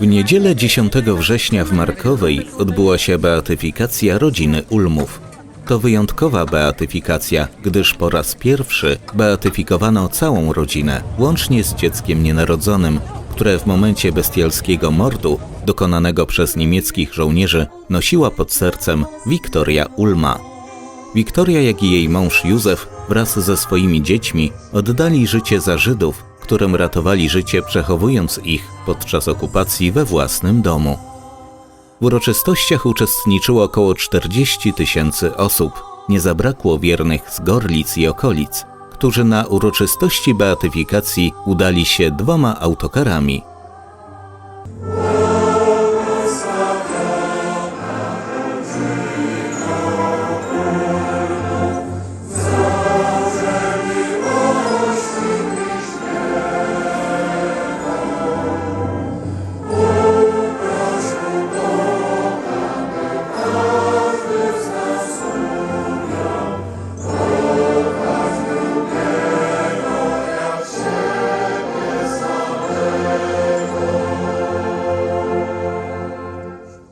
W niedzielę 10 września w Markowej odbyła się beatyfikacja rodziny Ulmów. To wyjątkowa beatyfikacja, gdyż po raz pierwszy beatyfikowano całą rodzinę, łącznie z dzieckiem nienarodzonym, które w momencie bestialskiego mordu dokonanego przez niemieckich żołnierzy nosiła pod sercem Wiktoria Ulma. Wiktoria, jak i jej mąż Józef wraz ze swoimi dziećmi oddali życie za Żydów, którym ratowali życie przechowując ich podczas okupacji we własnym domu. W uroczystościach uczestniczyło około 40 tysięcy osób. Nie zabrakło wiernych z Gorlic i okolic, którzy na uroczystości beatyfikacji udali się dwoma autokarami.